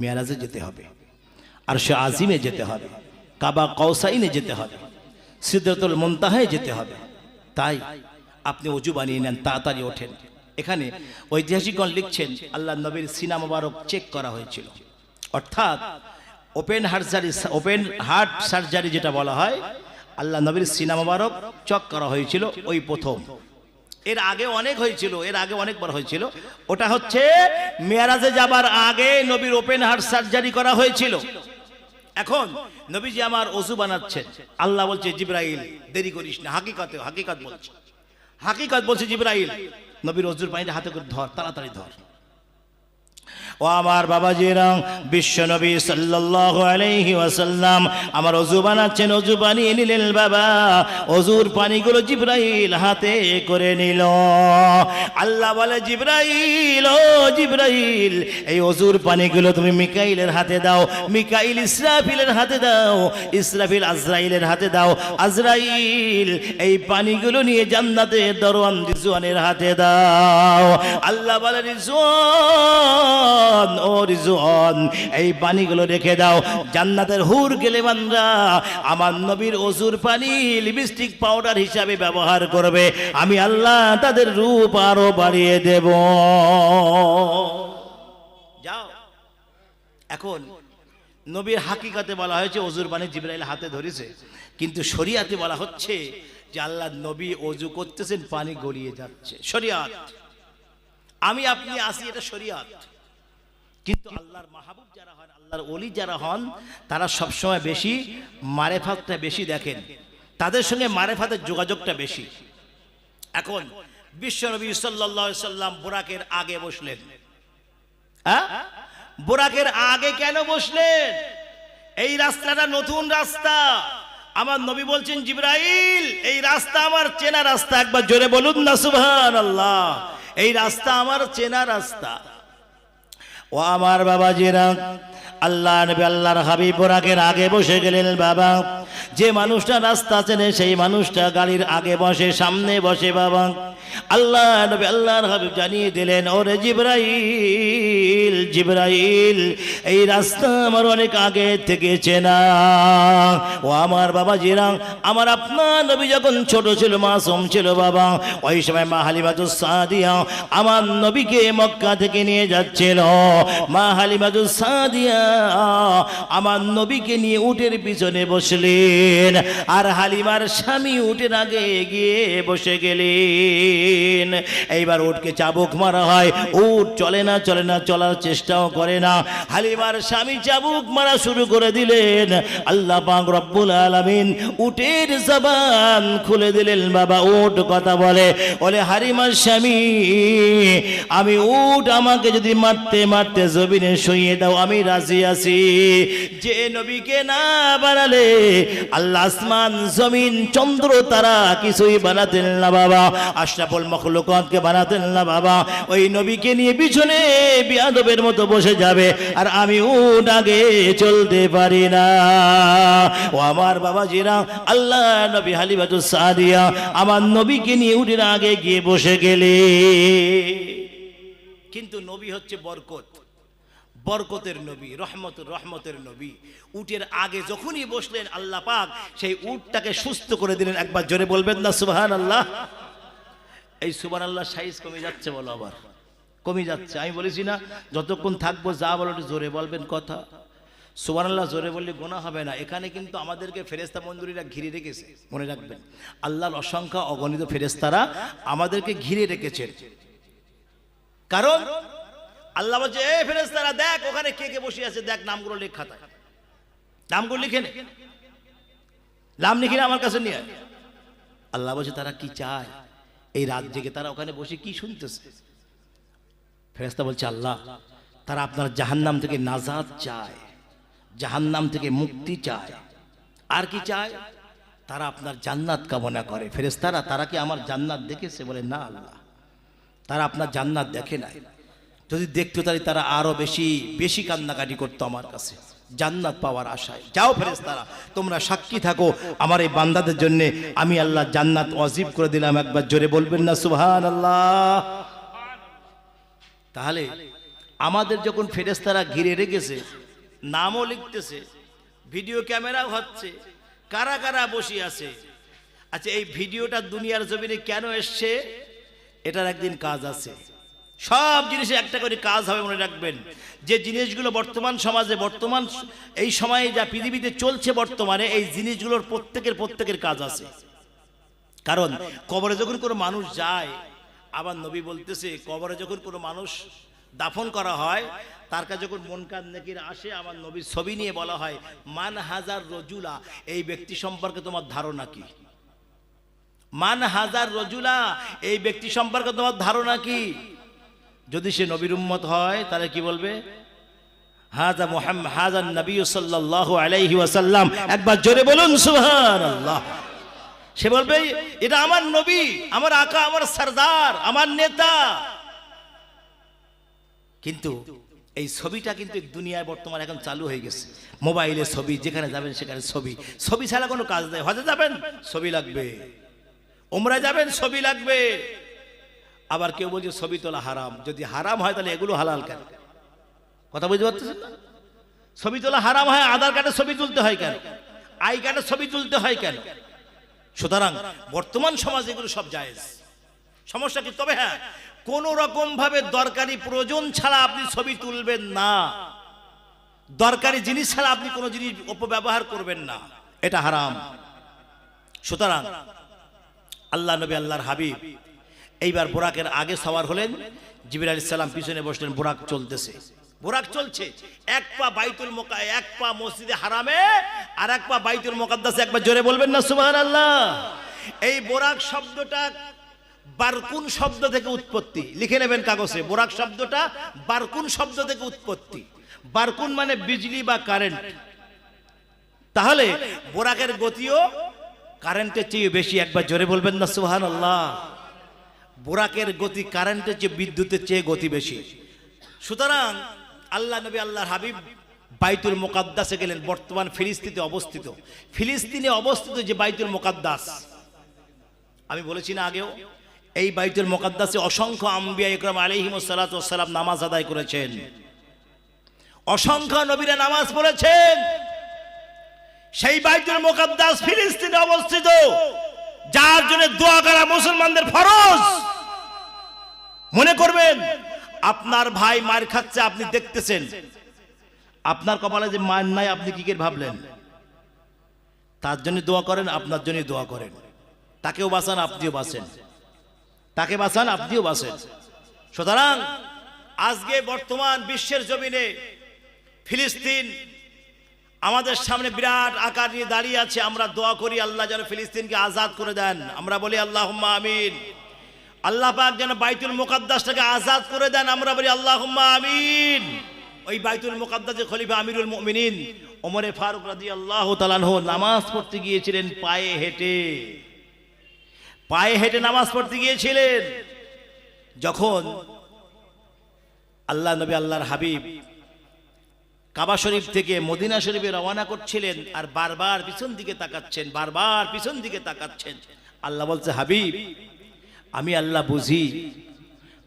মেয়ারাজে যেতে হবে। আর সে আজিমে যেতে হবে। কাবা কৌসাইনে যেতে হবে। সিদ্ধাতুল মন্তাহায় যেতে হবে। তাই আপনি অজু বানিয়ে নেন, তাড়াতাড়ি ওঠেন। এখানে ঐতিহাসিকগণ লিখছেন, আল্লাহ নবীর সিনা মোবারক চেক করা হয়েছিল। অর্থাৎ ওপেন হার্জারি ওপেন হার্ট সার্জারি যেটা বলা হয়, আল্লাহ নবীর সিনা মোবারক চক করা হয়েছিল ওই প্রথম। এর আগে অনেক হয়েছিল, এর আগে অনেকবার হয়েছিল। ওটা হচ্ছে মেয়ারাজে যাবার আগে নবীর ওপেন হার্ট সার্জারি করা হয়েছিল। এখন নবীজি আমার অজু বানাচ্ছেন। আল্লাহ বলছে, জিব্রাইল, দেরি করিস না, হাকিকতে, হাকিকত বলছে। হাকিকত বলছে, জিব্রাইল, নবীর অজুর পানিটা হাতে করে ধর, তাড়াতাড়ি ধর। ও আমার বাবাজিরা বিশ্বনবী আলাইহি ওয়াসাল্লাম আমার অজু বানাচ্ছেন, অজু বানিয়ে নিলেন বাবা। অজুর পানিগুলো জিব্রাইল হাতে করে নিল। আল্লাহ বলে, জিব্রাইল, ও জিব্রাইল, এই অজুর পানিগুলো তুমি মিকাইলের হাতে দাও, মিকাইল ইসরাফিলের হাতে দাও, ইসরাফিল আজরাইলের হাতে দাও। আজরাইল, এই পানিগুলো নিয়ে জান্নাতের দরওয়ান রিজওয়ানের হাতে দাও। আল্লাহ বলে, রিজওয়ান ও রিজওয়ান এই পানিগুলো রেখে দাও। জান্নাতের হুর গেলে বান্দা আমার নবীর অজুর পানি লিপস্টিক পাউডার হিসাবে ব্যবহার করবে। আমি আল্লাহ তাদের রূপ আরও বাড়িয়ে দেব। যাও। এখন নবীর হাকিকাতে বলা হয়েছে, অজুর পানি জিব্রাইল হাতে ধরেছে। কিন্তু শরিয়াতে বলা হচ্ছে যে আল্লাহ নবী অজু করতেছেন, পানি গড়িয়ে যাচ্ছে। শরিয়াত। আমি আপনি আসি, এটা শরিয়াত। কিন্তু আল্লাহর মাহবুব যারা হন, আল্লাহর অলি যারা হন, তারা সবসময় বেশি মারেফাতটা বেশি দেখেন। তাদের সঙ্গে মারেফাতের যোগাযোগটা বেশি। এখন সাল্লাল্লাহু আলাইহি সাল্লাম বোরাকের আগে বসলেন। হ্যাঁ? বোরাকের আগে কেন বসলেন? এই রাস্তাটা নতুন রাস্তা। আমার নবী বলছেন, জিব্রাইল, এই রাস্তা আমার চেনা রাস্তা। একবার জোরে বলুন না সুবহান আল্লাহ এই রাস্তা আমার চেনা রাস্তা। ও আমার বাবাজিরা আল্লাহ নবী আল্লাহর হাবিব বোরাকের আগে বসে গেলেন, বাবা, যে মানুষটা রাস্তা চেনে, সেই মানুষটা গাড়ির আগে বসে, সামনে বসে, বাবা। আল্লাহ নবী আল্লাহর হাবিব জানিয়ে দিলেন, ওরে জিব্রাইল জিব্রাইল, এই রাস্তা আমার অনেক আগে থেকে চেনা। ও আমার বাবা জিরাং আমার আপনার নবী যখন ছোট ছিল, মাসুম ছিল, বাবা, ওই সময় মা হালিমাতুস সাদিয়া আমার নবীকে মক্কা থেকে নিয়ে যাচ্ছিল। মা হালিমাতুস সাদিয়া আমার নবীকে নিয়ে উটের পিছনে বসলেন আর হালিমার স্বামী উটের আগে গিয়ে বসে গেলেন। এইবার উটকে চাবুক মারা হয়। উট চলে না চলে না, চলার চেষ্টাও করে না। হালিমার স্বামী চাবুক মারা শুরু করে দিলেন। আল্লাহ রব্বুল আলামিন উটের জবান খুলে দিলেন। বাবা, উট কথা বলে বলে হারিমার স্বামী, আমি উট আমাকে যদি মারতে মারতে জমিনে শুইয়ে দাও, আমি রাজি আছি যে নবীকে না বানালে আল্লাহ আসমান, জমিন, চন্দ্র তারা কিছুই বানাতেন না বাবা। আশরাফুল মখলুককে বানাতেন না বাবা। ওই নবীকে নিয়ে পিছনে বিয়াদবের মতো বসে যাবে। আর আমি আগে চলতে পারি না। ও আমার বাবা জিরা আল্লাহ নবী হালিবাতু সাদিয়া, আমার নবীকে নিয়ে উটের আগে গিয়ে বসে গেলে। কিন্তু নবী হচ্ছে বরকত। বরকতের নবী, রহমতুর রহমতের নবী। উটের আগে যখনই বসলেন আল্লাহ পাক, সেই উটটাকে সুস্থ করে দিলেন। একবার জোরে বলবেন না সুবহান আল্লাহ এই সুবহান আল্লাহ সাইজ কমে যাচ্ছে বলো আবার। কমে যাচ্ছে, আমি বলেছি না, যতক্ষণ থাকব যা বলো জোরে বলবেন কথা। সুবান আল্লাহ জোরে বললে গোনা হবে না। এখানে কিন্তু আমাদেরকে ফেরেস্তা মন্দিরা ঘিরে রেখেছে, মনে রাখবেন। আল্লাহর অসংখ্য অগণিত ফেরেস্তারা আমাদেরকে ঘিরে রেখেছেন। কারণ আল্লাহ বলছে, এ ফেরেস্তারা দেখ ওখানে কে কে বসে আছে, দেখ নামগুলো লেখ খাতায়। নামগুলো লিখে নে। নাম লিখে আমার কাছে নিয়ে। আল্লাহ বলছে, তারা কি চায়? এই রাত জেগে তারা ওখানে বসে কি শুনতেছে? ফেরেস্তা বলছে, আল্লাহ, তারা আপনার জাহান্নাম থেকে নাজাদ চায়, জাহান্নাম থেকে মুক্তি চায়। আর কি চায়? তারা আপনার জান্নাত কামনা করে। ফেরেস্তারা তারা কি আমার জান্নাত দেখেছে? বলে, না আল্লাহ, তারা আপনার জান্নাত দেখে নাই। যদি দেখতো তাহলে তারা আরও বেশি বেশি কান্নাকাটি করতো আমার কাছে। জান্নাত পাওয়ার আশায়। যাও ফেরেস্তারা তোমরা সাক্ষী থাকো। আমার এই বান্দাদের জন্য আমি আল্লাহ জান্নাত অজিব করে দিলাম। একবার জোরে বলবেন না সুহান আল্লাহ তাহলে আমাদের যখন ফেরেস্তারা ঘিরে রেখেছে, নামও লিখতেছে, ভিডিও ক্যামেরাও হচ্ছে, কারা কারা বসে আছে? আচ্ছা এই ভিডিওটা দুনিয়ার জমিনে কেন এসছে? এটার একদিন কাজ আছে। সব জিনিসে একটা করে কাজ হবে মনে রাখবেন। যে জিনিসগুলো বর্তমান সমাজে, বর্তমান এই সময়ে যা পৃথিবীতে চলছে বর্তমানে, এই জিনিসগুলোর প্রত্যেকের প্রত্যেকের কাজ আছে। কারণ কবরে যখন কোনো মানুষ যায়, আবার নবী বলতেছে, কবরে যখন কোনো মানুষ দাফন করা হয়, তার কাছে যখন মন কান নাকির আসে, আমার নবীর ছবি নিয়ে বলা হয়, মান হাজার রজুলা এই ব্যক্তি সম্পর্কে তোমার ধারণা কি? মান হাজার রজুলা, এই ব্যক্তি সম্পর্কে তোমার ধারণা কি? যদি সে নবীর উম্মত হয়, তাহলে কি বলবে? হাজা মোহাম্মদ হাজার নবী সাল্লাল্লাহু আলাইহি ওয়াসাল্লাম। একবার জোরে বলুন, সুবহানাল্লাহ। সে বলবে, এটা আমার নবী, আমার আকা, আমার সর্দার, আমার নেতা। কিন্তু এই ছবিটা কিন্তু দুনিয়ায় বর্তমানে এখন চালু হয়ে গেছে। মোবাইলে ছবি, যেখানে যাবেন সেখানে ছবি। ছবি ছাড়া কোনো কাজ নেই। হজে যাবেন, ছবি লাগবে। ওমরায় যাবেন, ছবি লাগবে। আবার কেউ বলছে ছবি তোলা হারাম। যদি হারাম হয় তাহলে এগুলো হালাল কেন? কথা বুঝতে পারতেছেন না ছবি তোলা হারাম হয়, আধার কার্ডে ছবি তুলতে হয় কেন? আই কার্ডে ছবি তুলতে হয় কেন? সুতরাং বর্তমান সমাজ এগুলো সব জায়েজ। সমস্যা কি? তবে হ্যাঁ কোন রকম ভাবে দরকারি প্রয়োজন ছাড়া আপনি ছবি তুলবেন না। দরকারি জিনিস ছাড়া আপনি কোনো জিনিস অপব্যবহার করবেন না। এটা হারাম। সুতরাং আল্লাহ নবী, আল্লাহর হাবিব এইবার বোরাকের আগে সাওয়ার হলেন জিবির আলী সালাম পিছনে বসলেন, বোরাক চলতেছে। বোরাক চলছে। এক পা বাইতুল মোকা এক পা মসজিদে হারামে, আর এক পা বাইতুল মোকাদ্দাসে একবার জোরে বলবেন না সুবহান আল্লাহ এই বোরাক শব্দটা বারকুন শব্দ থেকে উৎপত্তি। লিখে নেবেন কাগজে, বোরাক শব্দটা বারকুন শব্দ থেকে উৎপত্তি। বারকুন মানে বিজলি বা কারেন্ট। তাহলে বোরাকের গতিও কারেন্টের চেয়ে বেশি, একবার জোরে বলবেন না সুহান আল্লাহ বোরাকের গতি, কারেন্টের চেয়ে বিদ্যুতের চেয়ে গতি বেশি। সুতরাং আল্লাহ নবী, আল্লাহর হাবিব বাইতুল মোকাদ্দাসে গেলেন, বর্তমান ফিলিস্তিনে অবস্থিত। ফিলিস্তিনে অবস্থিত যে বাইতুল মোকাদ্দাস, আমি বলেছি না আগেও, এই বাইতুল মোকাদ্দাসে অসংখ্য আম্বিয়া ইকরাম আলাইহিম সালাম নামাজ আদায় করেছেন। অসংখ্য নবীরা নামাজ পড়েছেন। সেই বাইতুল মোকাদ্দাস ফিলিস্তিনে অবস্থিত, যার জন্য দোয়া করা মুসলমানদের ফরজ। মনে করবেন, আপনার ভাই মার খাচ্ছে, আপনি দেখতেছেন। আপনার কপালে যে মার নাই, আপনি কি ভাবলেন? তার জন্য দোয়া করেন, আপনার জন্য দোয়া করেন। তাকেও বাঁচান, আপনিও বাঁচেন। তাকে বাঁচান, আপনিও বাঁচেন। সুতরাং, আজকে বর্তমান বিশ্বের জমিনে ফিলিস্তিন আমাদের সামনে বিরাট আকার নিয়ে দাঁড়িয়ে আছে। আমরা দোয়া করি, আল্লাহ যেন ফিলিস্তিনকে আজাদ করে দেন। আমরা বলি আল্লাহ আমিন। আল্লাহ পাক যেন বাইতুল মুকাদ্দাসটাকে আজাদ করে দেন, আমরা বলি আল্লাহ আমিন। ওই বাইতুল মুকাদ্দাসের খলিফা আমিরুল মুমিনিন ওমরে ফারুক রাজি আল্লাহ তালানহ নামাজ পড়তে গিয়েছিলেন, পায়ে হেঁটে। পায়ে হেঁটে নামাজ পড়তে গিয়েছিলেন। যখন আল্লাহ নবী আল্লাহর হাবিব কাবা শরীফ থেকে মদিনা শরীফে রওনা করছিলেন আর বারবার পিছন দিকে তাকাচ্ছেন, বারবার পিছন দিকে তাকাচ্ছেন। আল্লাহ বলছে, হাবিব আমি আল্লাহ বুঝি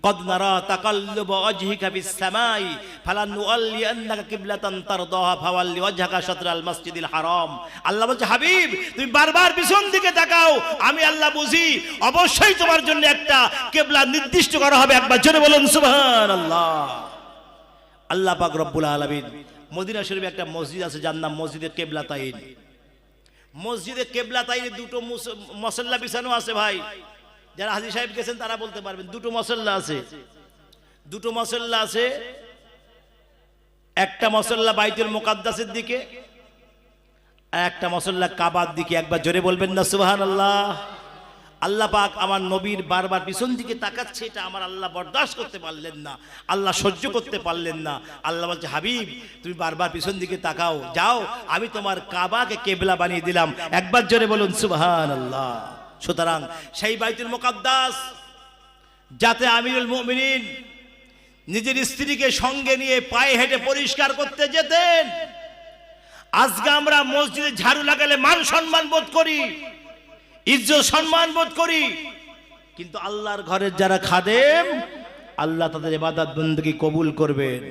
قد نرى تقلب وجهك في السماء فلنولينك قبلة ترضاها فول وجهك شطر المسجد الحرام আল্লাহ বলছে হাবিব তুমি বারবার পিছন দিকে তাকাও আমি আল্লাহ বুঝি অবশ্যই তোমার জন্য একটা কিবলা নির্দিষ্ট করা হবে একবার জোরে বলুন সুবহানাল্লাহ আল্লাহ পাক রব্বুল আলামিন মদিনা শরীফে একটা মসজিদ আছে যার নাম মসজিদে কেবলা তাইন মসজিদে কেবলা তাইনে দুটো মুস- মসল্লা বিছানো আছে ভাই যারা হাজি সাহেব গেছেন, তারা বলতে পারবেন, দুটো মসল্লা আছে। দুটো মসল্লা আছে, একটা মসল্লা বাইতুল মোকাদ্দাসের দিকে একটা মসল্লা কাবার দিকে। একবার জোরে বলবেন না, সুবহানাল্লাহ। আল্লাহ পাক আমার নবীর বারবার পিছন দিকে তাকাচ্ছে, এটা আমার আল্লাহ বরদাস্ত করতে পারলেন না। আল্লাহ সহ্য করতে পারলেন না। আল্লাহ বলছে, হাবিব, তুমি বারবার পিছন দিকে তাকাও, যাও, আমি তোমার কাবাকে কেবলা বানিয়ে দিলাম। একবার জোরে বলুন সুবহান আল্লাহ সুতরাং সেই বাইতুল মোকাদ্দাস, যাতে আমিরুল মুমিনিন নিজের স্ত্রীকে সঙ্গে নিয়ে পায়ে হেঁটে পরিষ্কার করতে যেতেন। আজকে আমরা মসজিদে ঝাড়ু লাগালে মান সম্মান বোধ করি, ইজ্জত সম্মান বোধ করি, কিন্তু আল্লাহর ঘরের যারা খাদেম, আল্লাহ তাদের এবাদত বন্দী কবুল করবেন।